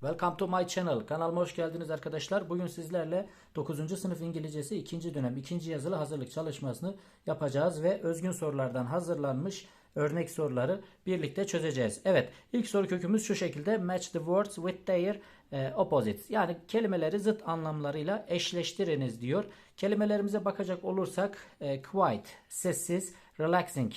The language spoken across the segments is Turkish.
Welcome to my channel. Kanalıma hoş geldiniz arkadaşlar. Bugün sizlerle 9. sınıf İngilizcesi 2. dönem 2. yazılı hazırlık çalışmasını yapacağız ve özgün sorulardan hazırlanmış örnek soruları birlikte çözeceğiz. Evet, ilk soru kökümüz şu şekilde. Match the words with their e, opposites. Yani kelimeleri zıt anlamlarıyla eşleştiriniz diyor. Kelimelerimize bakacak olursak e, quiet, sessiz, relaxing,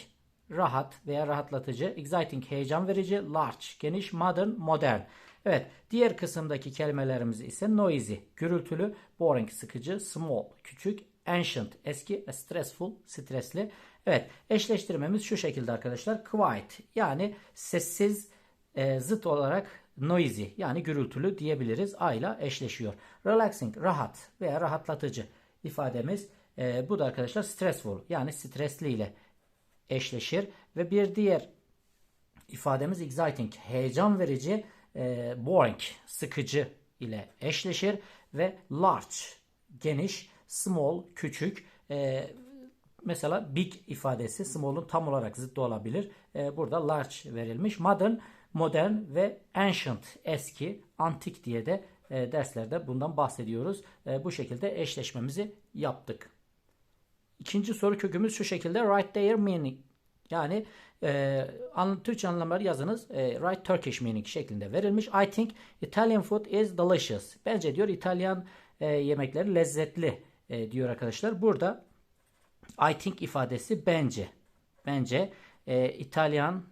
rahat veya rahatlatıcı, exciting, heyecan verici, large, geniş, modern, modern. Evet, diğer kısımdaki kelimelerimiz ise noisy, gürültülü, boring, sıkıcı, small, küçük, ancient, eski, stressful, stresli. Evet, eşleştirmemiz şu şekilde arkadaşlar. Quiet yani sessiz, e, zıt olarak noisy yani gürültülü diyebiliriz. A ile eşleşiyor. Relaxing, rahat veya rahatlatıcı ifademiz. E, bu da arkadaşlar stressful yani stresli ile eşleşir. Ve bir diğer ifademiz exciting, heyecan verici, e, boring, sıkıcı ile eşleşir. Ve large, geniş, small, küçük, e, mesela big ifadesi small'un tam olarak zıttı olabilir. E, burada large verilmiş. Modern, modern ve ancient, eski, antik diye de e, derslerde bundan bahsediyoruz. E, bu şekilde eşleşmemizi yaptık. İkinci soru kökümüz şu şekilde. Write their meaning. Yani e, an, Türkçe anlamları yazınız. E, write Turkish meaning şeklinde verilmiş. I think Italian food is delicious. Bence diyor İtalyan e, yemekleri lezzetli e, diyor arkadaşlar. Burada I think ifadesi bence. Bence e, İtalyan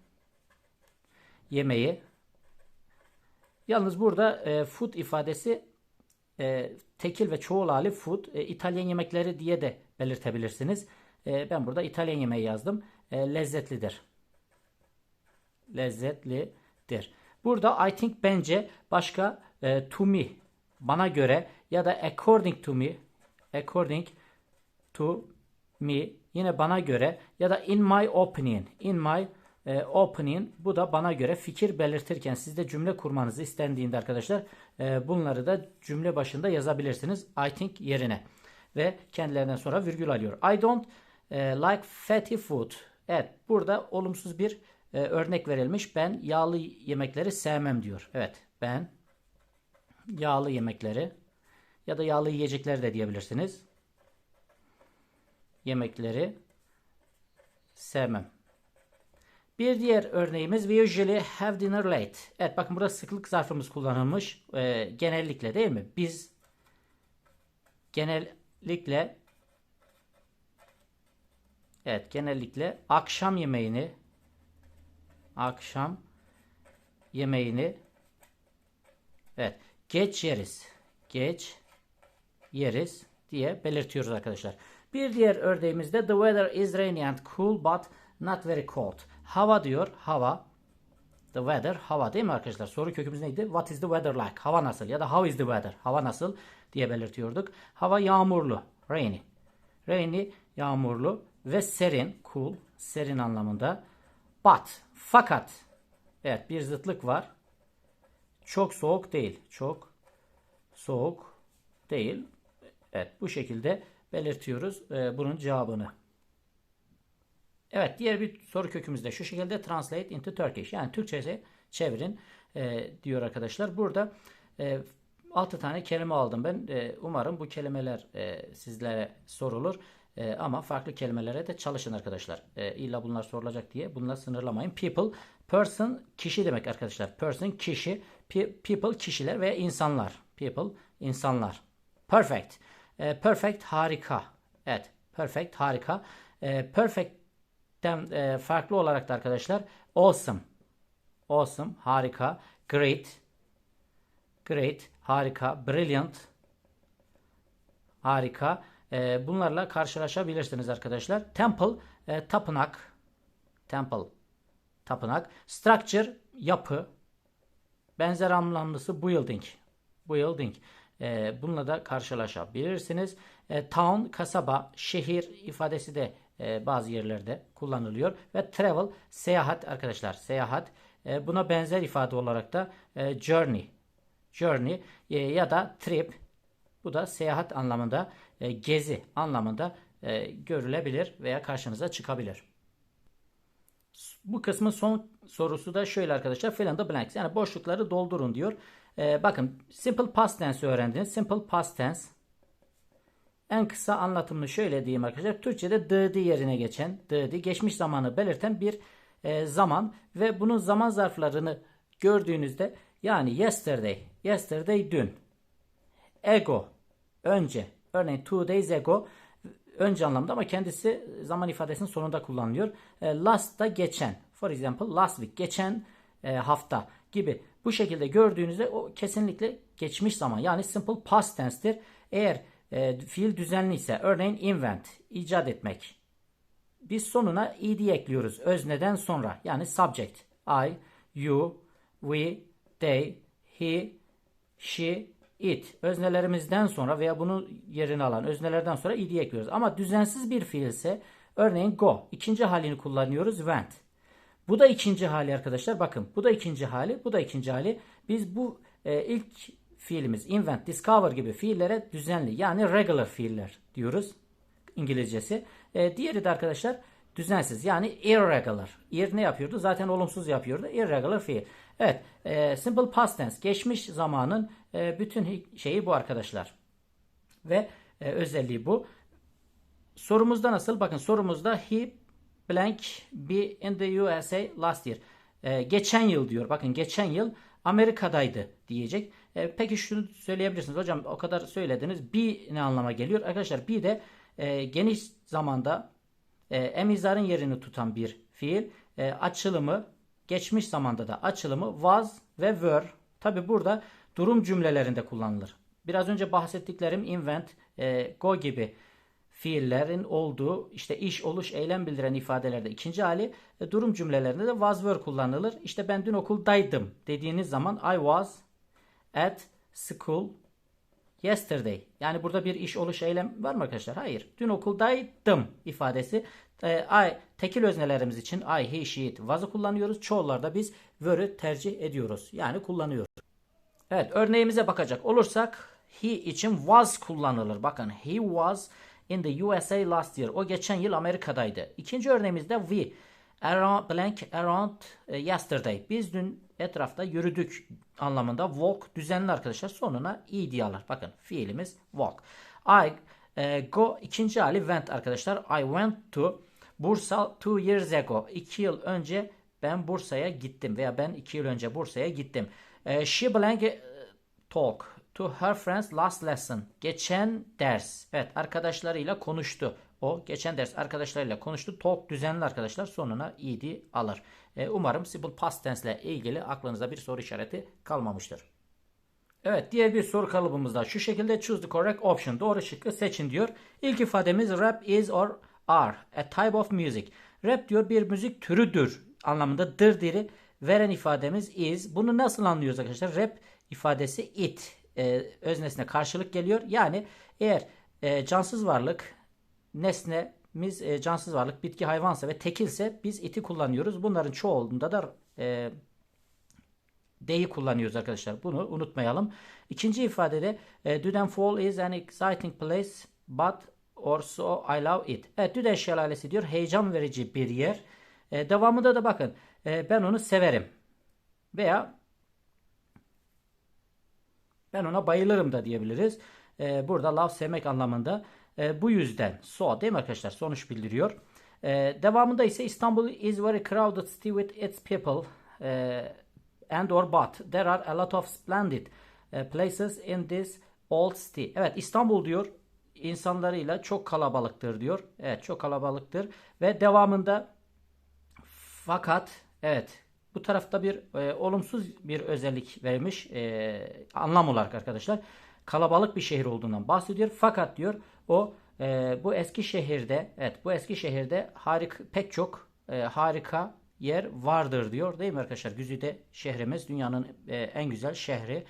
yemeği. Yalnız burada e, food ifadesi e, tekil ve çoğul hali food. E, İtalyan yemekleri diye de belirtebilirsiniz. E, ben burada İtalyan yemeği yazdım. E, lezzetlidir. Lezzetlidir. Burada I think bence başka e, to me bana göre ya da according to me according to me yine bana göre ya da in my opinion in my e, opinion bu da bana göre fikir belirtirken sizde cümle kurmanızı istendiğinde arkadaşlar e, bunları da cümle başında yazabilirsiniz I think yerine ve kendilerinden sonra virgül alıyor. I don't e, like fatty food. Evet burada olumsuz bir e, örnek verilmiş. Ben yağlı yemekleri sevmem diyor. Evet ben yağlı yemekleri ya da yağlı yiyecekler de diyebilirsiniz. Yemekleri sevmem. Bir diğer örneğimiz we usually have dinner late. Evet bakın burada sıklık zarfımız kullanılmış. E, genellikle değil mi? Biz genellikle Evet genellikle akşam yemeğini akşam yemeğini evet geç yeriz. Geç yeriz diye belirtiyoruz arkadaşlar. Bir diğer örneğimizde the weather is rainy and cool but not very cold. Hava diyor. Hava. The weather. Hava değil mi arkadaşlar? Soru kökümüz neydi? What is the weather like? Hava nasıl? Ya da how is the weather? Hava nasıl? diye belirtiyorduk. Hava yağmurlu. Rainy. Rainy yağmurlu ve serin. Cool. Serin anlamında. But. Fakat. Evet bir zıtlık var. Çok soğuk değil. Çok soğuk değil. Evet bu şekilde belirtiyoruz e, bunun cevabını. Evet diğer bir soru kökümüz de şu şekilde translate into Turkish. Yani Türkçe'ye çevirin e, diyor arkadaşlar. Burada e, 6 tane kelime aldım ben. E, umarım bu kelimeler e, sizlere sorulur. E, ama farklı kelimelere de çalışın arkadaşlar. E, illa bunlar sorulacak diye bunlar sınırlamayın. People, person kişi demek arkadaşlar. Person kişi, people kişiler veya insanlar. People insanlar. Perfect. E, perfect harika. Evet, perfect harika. E, perfect'ten e, farklı olarak da arkadaşlar awesome. Awesome harika. Great. Great harika. Brilliant harika. E, bunlarla karşılaşabilirsiniz arkadaşlar. Temple e, tapınak. Temple tapınak. Structure yapı. Benzer anlamlısı building. Building. E, bununla da karşılaşabilirsiniz. E, town, kasaba, şehir ifadesi de e, bazı yerlerde kullanılıyor. Ve travel, seyahat arkadaşlar. Seyahat. E, buna benzer ifade olarak da e, journey. Journey e, ya da trip. Bu da seyahat anlamında, e, gezi anlamında e, görülebilir veya karşınıza çıkabilir. Bu kısmın son sorusu da şöyle arkadaşlar. Fill in the blanks. Yani boşlukları doldurun diyor. Ee, bakın simple past tense öğrendiniz. Simple past tense en kısa anlatımını şöyle diyeyim arkadaşlar. Türkçe'de dıdı yerine geçen, dıdı geçmiş zamanı belirten bir e, zaman ve bunun zaman zarflarını gördüğünüzde yani yesterday, yesterday dün, ego, önce, örneğin two days ago önce anlamda ama kendisi zaman ifadesinin sonunda kullanılıyor. E, last da geçen. For example last week geçen e, hafta gibi. Bu şekilde gördüğünüzde o kesinlikle geçmiş zaman yani simple past tense'tir. Eğer e, fiil düzenli ise örneğin invent icat etmek. Biz sonuna ed ekliyoruz özneden sonra yani subject. I, you, we, they, he, she, it öznelerimizden sonra veya bunu yerini alan öznelerden sonra ed ekliyoruz. Ama düzensiz bir fiil ise örneğin go ikinci halini kullanıyoruz went. Bu da ikinci hali arkadaşlar. Bakın bu da ikinci hali, bu da ikinci hali. Biz bu e, ilk fiilimiz invent, discover gibi fiillere düzenli yani regular fiiller diyoruz İngilizcesi. E, diğeri de arkadaşlar düzensiz yani irregular. Ir ne yapıyordu? Zaten olumsuz yapıyordu. Irregular fiil. Evet. E, simple past tense. Geçmiş zamanın e, bütün şeyi bu arkadaşlar. Ve e, özelliği bu. Sorumuzda nasıl? Bakın sorumuzda he blank be in the USA last year. E, geçen yıl diyor. Bakın geçen yıl Amerika'daydı diyecek. Peki şunu söyleyebilirsiniz. Hocam o kadar söylediniz. Be ne anlama geliyor? Arkadaşlar be de geniş zamanda e, emizarın yerini tutan bir fiil. Açılımı geçmiş zamanda da açılımı was ve were. Tabi burada durum cümlelerinde kullanılır. Biraz önce bahsettiklerim invent, e, go gibi fiillerin olduğu işte iş, oluş, eylem bildiren ifadelerde ikinci hali e, durum cümlelerinde de was were kullanılır. İşte ben dün okuldaydım dediğiniz zaman I was at school yesterday. Yani burada bir iş, oluş, eylem var mı arkadaşlar? Hayır. Dün okuldaydım ifadesi. E, I tekil öznelerimiz için I, he, she, it was'ı kullanıyoruz. Çoğullarda biz were'ı tercih ediyoruz. Yani kullanıyoruz. Evet örneğimize bakacak olursak he için was kullanılır. Bakın he was in the USA last year. O geçen yıl Amerika'daydı. İkinci örneğimizde we around blank around e, yesterday. Biz dün etrafta yürüdük anlamında walk düzenli arkadaşlar. Sonuna ed alır. Bakın fiilimiz walk. I e, go ikinci hali went arkadaşlar. I went to Bursa two years ago. İki yıl önce ben Bursa'ya gittim veya ben iki yıl önce Bursa'ya gittim. E, she blank e, talk to her friends last lesson. Geçen ders. Evet arkadaşlarıyla konuştu. O geçen ders arkadaşlarıyla konuştu. Talk düzenli arkadaşlar sonuna ed alır. E, umarım simple past tense ile ilgili aklınızda bir soru işareti kalmamıştır. Evet diğer bir soru kalıbımızda şu şekilde choose the correct option. Doğru şıkkı seçin diyor. İlk ifademiz rap is or are a type of music. Rap diyor bir müzik türüdür anlamındadır diri. Veren ifademiz is. Bunu nasıl anlıyoruz arkadaşlar? Rap ifadesi it e, öznesine karşılık geliyor. Yani eğer e, cansız varlık nesnemiz e, cansız varlık bitki hayvansa ve tekilse biz iti kullanıyoruz. Bunların çoğunda da e, D'yi kullanıyoruz arkadaşlar. Bunu unutmayalım. İkinci ifadede e, Duden Fall is an exciting place but also I love it. Evet Düden Şelalesi diyor heyecan verici bir yer. E, devamında da bakın e, ben onu severim. Veya ben ona bayılırım da diyebiliriz. E, burada love sevmek anlamında. E, bu yüzden so değil mi arkadaşlar? Sonuç bildiriyor. E, devamında ise İstanbul is very crowded city with its people e, and or but there are a lot of splendid places in this old city. Evet İstanbul diyor insanlarıyla çok kalabalıktır diyor. Evet çok kalabalıktır ve devamında fakat evet bu tarafta bir e, olumsuz bir özellik vermiş e, anlam olarak arkadaşlar. Kalabalık bir şehir olduğundan bahsediyor. Fakat diyor o e, bu eski şehirde evet bu eski şehirde harika pek çok e, harika yer vardır diyor değil mi arkadaşlar? Güzide şehrimiz dünyanın e, en güzel şehri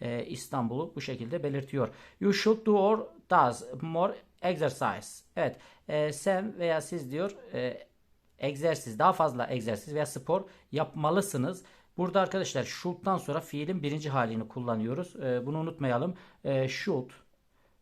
e, İstanbul'u bu şekilde belirtiyor. You should do or does more exercise. Evet e, sen veya siz diyor e, egzersiz, daha fazla egzersiz veya spor yapmalısınız. Burada arkadaşlar should'dan sonra fiilin birinci halini kullanıyoruz. E, bunu unutmayalım. E, should,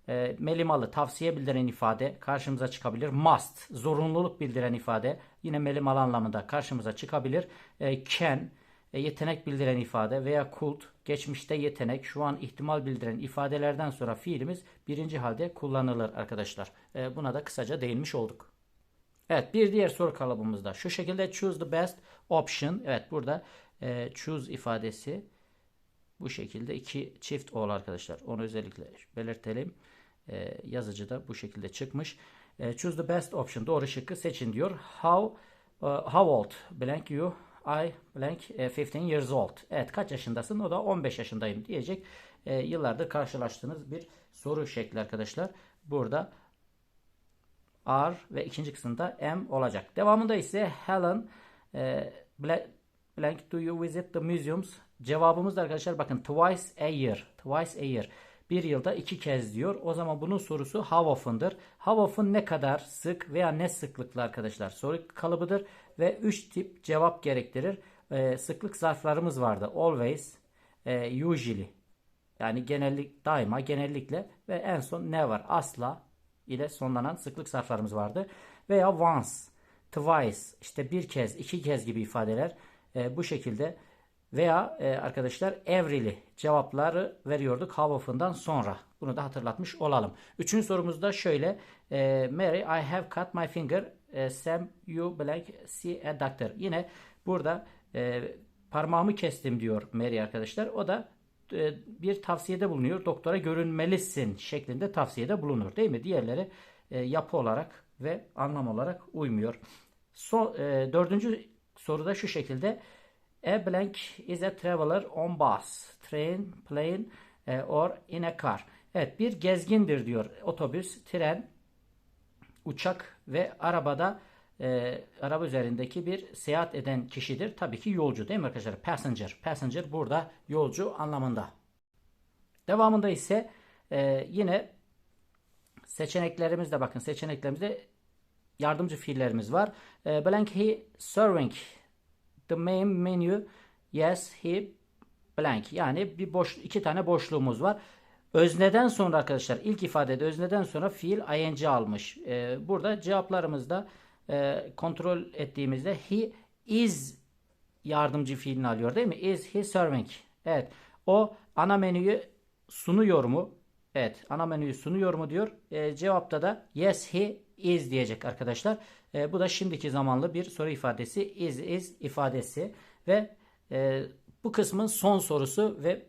e, melimalı, tavsiye bildiren ifade karşımıza çıkabilir. Must, zorunluluk bildiren ifade yine melimalı anlamında karşımıza çıkabilir. E, can, e, yetenek bildiren ifade veya kult, geçmişte yetenek, şu an ihtimal bildiren ifadelerden sonra fiilimiz birinci halde kullanılır arkadaşlar. E, buna da kısaca değinmiş olduk. Evet bir diğer soru kalıbımızda şu şekilde choose the best option. Evet burada e, choose ifadesi bu şekilde iki çift ol arkadaşlar. Onu özellikle belirtelim. E, yazıcıda bu şekilde çıkmış. E, choose the best option. Doğru şıkkı seçin diyor. How uh, how old blank you I blank e, 15 years old. Evet kaç yaşındasın? O da 15 yaşındayım diyecek. E, yıllardır karşılaştığınız bir soru şekli arkadaşlar. Burada are ve ikinci kısımda am olacak. Devamında ise Helen e, blank do you visit the museums? Cevabımız da arkadaşlar bakın twice a year. Twice a year. Bir yılda iki kez diyor. O zaman bunun sorusu how often'dır. How often ne kadar sık veya ne sıklıkla arkadaşlar soru kalıbıdır. Ve üç tip cevap gerektirir. Ee, sıklık zarflarımız vardı. Always, e, usually. Yani genellik daima genellikle ve en son never asla ile sonlanan sıklık zarflarımız vardı. Veya once, twice işte bir kez, iki kez gibi ifadeler e, bu şekilde veya e, arkadaşlar every'li cevapları veriyorduk how often'dan sonra. Bunu da hatırlatmış olalım. Üçüncü sorumuzda şöyle. E, Mary, I have cut my finger. E, Sam, you blank see a doctor. Yine burada e, parmağımı kestim diyor Mary arkadaşlar. O da bir tavsiyede bulunuyor. Doktora görünmelisin şeklinde tavsiyede bulunur. Değil mi? Diğerleri e, yapı olarak ve anlam olarak uymuyor. So, e, dördüncü soruda şu şekilde. A blank is a traveler on bus, train, plane or in a car. Evet bir gezgindir diyor. Otobüs, tren, uçak ve arabada e, araba üzerindeki bir seyahat eden kişidir. Tabii ki yolcu değil mi arkadaşlar? Passenger. Passenger burada yolcu anlamında. Devamında ise e, yine seçeneklerimizde bakın seçeneklerimizde yardımcı fiillerimiz var. E, blank he serving the main menu. Yes he blank. Yani bir boş iki tane boşluğumuz var. Özneden sonra arkadaşlar ilk ifadede özneden sonra fiil ing almış. Ee, burada cevaplarımızda e, kontrol ettiğimizde he is yardımcı fiilini alıyor değil mi? Is he serving? Evet. O ana menüyü sunuyor mu? Evet. Ana menüyü sunuyor mu diyor. E, cevapta da yes he is diyecek arkadaşlar. E, bu da şimdiki zamanlı bir soru ifadesi. Is is ifadesi ve e, bu kısmın son sorusu ve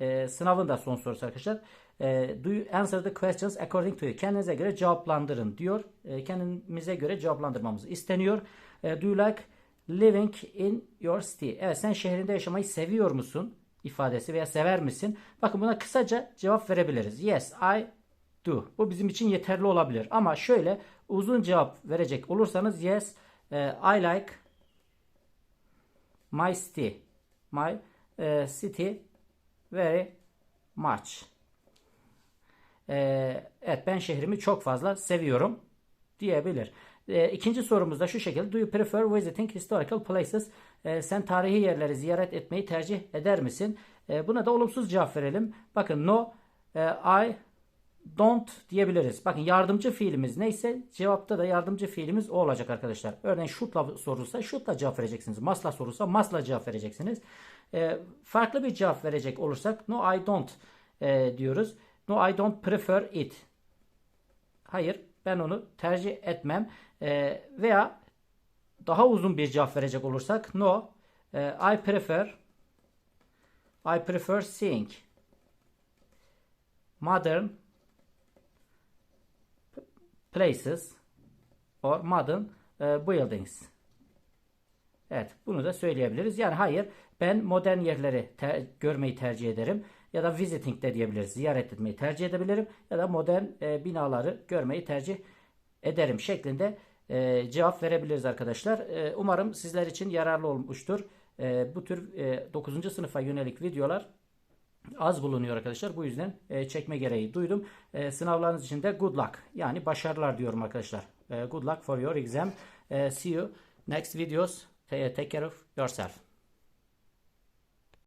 e, sınavın da son sorusu arkadaşlar. E, do you answer the questions according to you? Kendinize göre cevaplandırın diyor. E, kendimize göre cevaplandırmamız isteniyor. E, do you like living in your city? Evet sen şehrinde yaşamayı seviyor musun? ifadesi veya sever misin? Bakın buna kısaca cevap verebiliriz. Yes, I do. Bu bizim için yeterli olabilir. Ama şöyle uzun cevap verecek olursanız yes, e, I like my city. My e, city very much. Ee, evet ben şehrimi çok fazla seviyorum diyebilir. Ee, ikinci sorumuz da şu şekilde. Do you prefer visiting historical places? Ee, sen tarihi yerleri ziyaret etmeyi tercih eder misin? Ee, buna da olumsuz cevap verelim. Bakın no, e, I don't diyebiliriz. Bakın yardımcı fiilimiz neyse cevapta da yardımcı fiilimiz o olacak arkadaşlar. Örneğin shoot'la sorulsa shoot'la cevap vereceksiniz. Must'la sorulsa must'la cevap vereceksiniz. E, farklı bir cevap verecek olursak no I don't e, diyoruz. No I don't prefer it. Hayır ben onu tercih etmem. E, veya daha uzun bir cevap verecek olursak no e, I prefer I prefer seeing modern places or modern uh, buildings. Evet bunu da söyleyebiliriz. Yani hayır ben modern yerleri ter görmeyi tercih ederim. Ya da visiting de diyebiliriz. Ziyaret etmeyi tercih edebilirim. Ya da modern e, binaları görmeyi tercih ederim şeklinde e, cevap verebiliriz arkadaşlar. E, umarım sizler için yararlı olmuştur. E, bu tür e, 9. sınıfa yönelik videolar az bulunuyor arkadaşlar. Bu yüzden e, çekme gereği duydum. E, sınavlarınız için de good luck. Yani başarılar diyorum arkadaşlar. E, good luck for your exam. E, see you next videos. Take care of yourself.